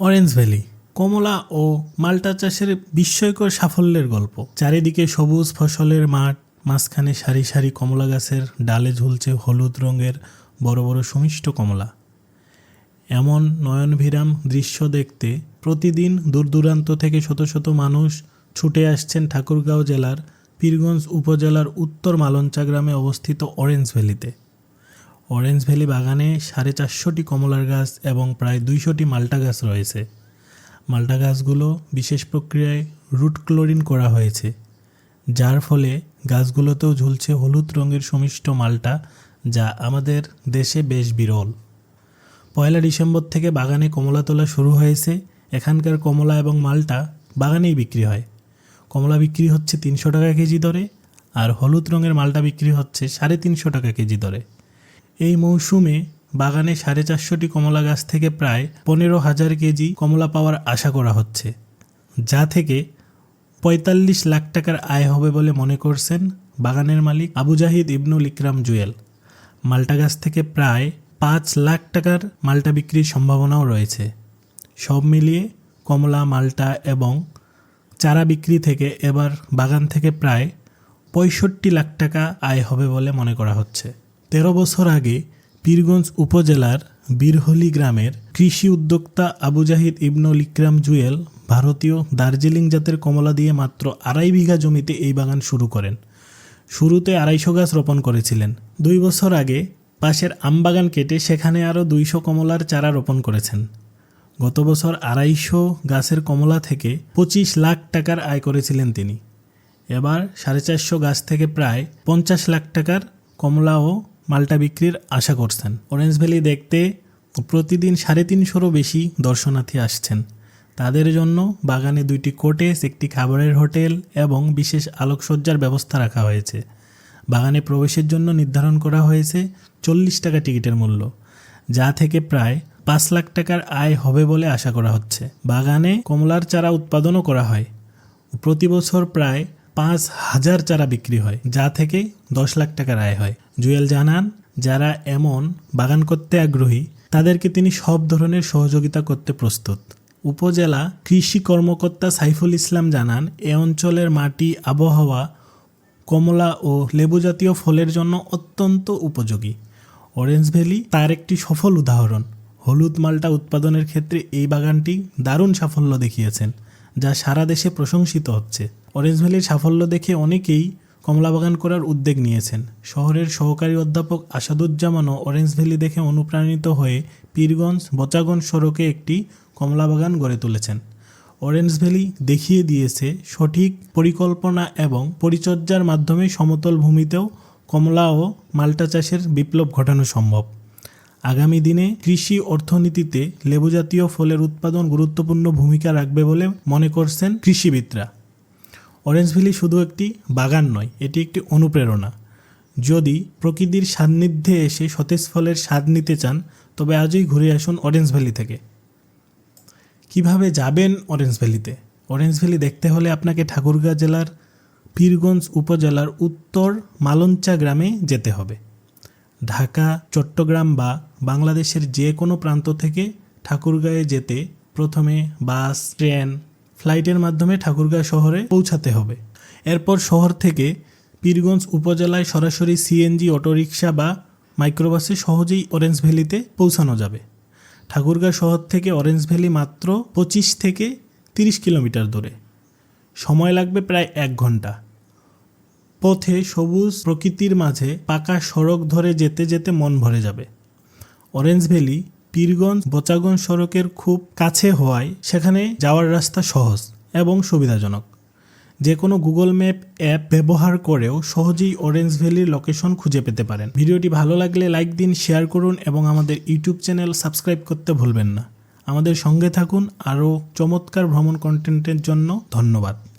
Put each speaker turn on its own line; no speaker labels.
Orange valley, কমলা ও মাল্টা চাষের বিস্ময়কর সাফল্যের গল্প। চারিদিকে সবুজ ফসলের মাঠ, মাঝখানে সারি সারি কমলা গাছের ডালে ঝুলছে হলুদ রঙের বড় বড় সুমিষ্ট কমলা। এমন নয়নভিরাম দৃশ্য দেখতে প্রতিদিন দূর দূরান্ত থেকে শত শত মানুষ ছুটে আসছেন ঠাকুরগাঁও জেলার পীরগঞ্জ উপজেলার উত্তর মালঞ্চা গ্রামে অবস্থিত অরেঞ্জ ভ্যালিতে। অরেঞ্জ ভ্যালি বাগানে সাড়ে চারশোটি কমলার গাছ এবং প্রায় দুইশোটি মাল্টা গাছ রয়েছে। মাল্টা গাছগুলো বিশেষ প্রক্রিয়ায় রুট ক্লোরিন করা হয়েছে, যার ফলে গাছগুলোতেও ঝুলছে হলুদ রঙের সমিষ্ট মাল্টা, যা আমাদের দেশে বেশ বিরল। পয়লা ডিসেম্বর থেকে বাগানে কমলা তোলা শুরু হয়েছে। এখানকার কমলা এবং মালটা বাগানেই বিক্রি হয়। কমলা বিক্রি হচ্ছে তিনশো টাকা কেজি দরে, আর হলুদ রঙের মালটা বিক্রি হচ্ছে সাড়ে তিনশো টাকা কেজি দরে। এই মৌসুমে বাগানে সাড়ে চারশোটি কমলা গাছ থেকে প্রায় পনেরো হাজার কেজি কমলা পাওয়ার আশা করা হচ্ছে, যা থেকে পঁয়তাল্লিশ লাখ টাকার আয় হবে বলে মনে করছেন বাগানের মালিক আবু জাহিদ ইবনুল ইকরাম জুয়েল। মাল্টা গাছ থেকে প্রায় পাঁচ লাখ টাকার মাল্টা বিক্রির সম্ভাবনাও রয়েছে। সব মিলিয়ে কমলা, মাল্টা এবং চারা বিক্রি থেকে এবার বাগান থেকে প্রায় পঁয়ষট্টি লাখ টাকা আয় হবে বলে মনে করা হচ্ছে। তেরো বছর আগে পীরগঞ্জ উপজেলার বীরহলি গ্রামের কৃষি উদ্যোক্তা আবু জাহিদ ইবনুল ইকরাম জুয়েল ভারতীয় দার্জিলিং জাতের কমলা দিয়ে মাত্র আড়াই বিঘা জমিতে এই বাগান শুরু করেন। শুরুতে আড়াইশো গাছ রোপণ করেছিলেন। দুই বছর আগে পাশের আমবাগান কেটে সেখানে আরও দুইশো কমলার চারা রোপণ করেছেন। গত বছর আড়াইশো গাছের কমলা থেকে পঁচিশ লাখ টাকার আয় করেছিলেন তিনি। এবার সাড়ে চারশো গাছ থেকে প্রায় পঞ্চাশ লাখ টাকার কমলা ও মাল্টা বিক্রির আশা করছেন। অরেঞ্জ ভ্যালি দেখতে প্রতিদিন সাড়ে তিনশোরও বেশি দর্শনার্থী আসছেন। তাদের জন্য বাগানে দুইটি কোটেজ একটি খাবারের হোটেল এবং বিশেষ আলোকসজ্জার ব্যবস্থা রাখা হয়েছে। বাগানে প্রবেশের জন্য নির্ধারণ করা হয়েছে চল্লিশ টাকা টিকিটের মূল্য, যা থেকে প্রায় পাঁচ লাখ টাকার আয় হবে বলে আশা করা হচ্ছে। বাগানে কমলার চারা উৎপাদনও করা হয়। প্রতি বছর প্রায় পাঁচ হাজার চারা বিক্রি হয়, যা থেকে দশ লাখ টাকার আয় হয়। জুয়েল জানান, যারা এমন বাগান করতে আগ্রহী, তাদেরকে তিনি সব ধরনের সহযোগিতা করতে প্রস্তুত। উপজেলা কৃষি কর্মকর্তা সাইফুল ইসলাম জানান, এ অঞ্চলের মাটি, আবহাওয়া, কমলা ও লেবু জাতীয় ফলের জন্য অত্যন্ত উপযোগী। অরেঞ্জ ভ্যালি তার একটি সফল উদাহরণ। হলুদ মালটা উৎপাদনের ক্ষেত্রে এই বাগানটি দারুণ সাফল্য দেখিয়েছেন, যা সারা দেশে প্রশংসিত হচ্ছে। অরেঞ্জ ভ্যালির সাফল্য দেখে অনেকেই কমলা বাগান করার উদ্যোগ নিয়েছেন। শহরের সহকারী অধ্যাপক আসাদুজ্জামানও অরেঞ্জ ভ্যালি দেখে অনুপ্রাণিত হয়ে পীরগঞ্জ বচাগঞ্জ সড়কে একটি কমলা বাগান গড়ে তুলেছেন। অরেঞ্জ ভ্যালি দেখিয়ে দিয়েছে সঠিক পরিকল্পনা এবং পরিচর্যার মাধ্যমে সমতল ভূমিতেও কমলা ও মাল্টা চাষের বিপ্লব ঘটানো সম্ভব। আগামী দিনে কৃষি অর্থনীতিতে লেবু জাতীয় ফলের উৎপাদন গুরুত্বপূর্ণ ভূমিকা রাখবে বলে মনে করছেন কৃষিবিদরা। অরেঞ্জ ভ্যালি শুধু একটি বাগান নয়, এটি একটি অনুপ্রেরণা। যদি প্রকৃতির সান্নিধ্যে এসে সতেজ ফলের স্বাদ নিতে চান, তবে আজই ঘুরে আসুন অরেঞ্জ ভ্যালি থেকে। কীভাবে যাবেন অরেঞ্জ ভ্যালিতে অরেঞ্জ ভ্যালি দেখতে হলে আপনাকে ঠাকুরগাঁ জেলার পীরগঞ্জ উপজেলার উত্তর মালঞ্চা গ্রামে যেতে হবে। ঢাকা, চট্টগ্রাম বা বাংলাদেশের যে কোনো প্রান্ত থেকে ঠাকুরগাঁয়ে যেতে প্রথমে বাস, ট্রেন ফ্লাইটের মাধ্যমে ঠাকুরগাঁ শহরে পৌঁছাতে হবে। এরপর শহর থেকে পীরগঞ্জ উপজেলায় সরাসরি সিএনজি, অটোরিকশা বা মাইক্রোবাসে সহজেই অরেঞ্জ ভ্যালিতে পৌঁছানো যাবে। ঠাকুরগাঁ শহর থেকে অরেঞ্জ ভ্যালি মাত্র পঁচিশ থেকে তিরিশ কিলোমিটার দূরে। সময় লাগবে প্রায় এক ঘণ্টা। পথে সবুজ প্রকৃতির মাঝে পাকা সড়ক ধরে যেতে যেতে মন ভরে যাবে। অরেঞ্জ ভ্যালি পীরগঞ্জ বচাগঞ্জ সড়কের খুব কাছে হওয়ায় সেখানে যাওয়ার রাস্তা সহজ এবং সুবিধাজনক। যে কোনো গুগল ম্যাপ অ্যাপ ব্যবহার করেও সহজেই অরেঞ্জ ভ্যালির লোকেশন খুঁজে পেতে পারেন। ভিডিওটি ভালো লাগলে লাইক দিন শেয়ার করুন এবং আমাদের ইউটিউব চ্যানেল সাবস্ক্রাইব করতে ভুলবেন না। আমাদের সঙ্গে থাকুন আরও চমৎকার ভ্রমণ কন্টেন্টের জন্য ধন্যবাদ।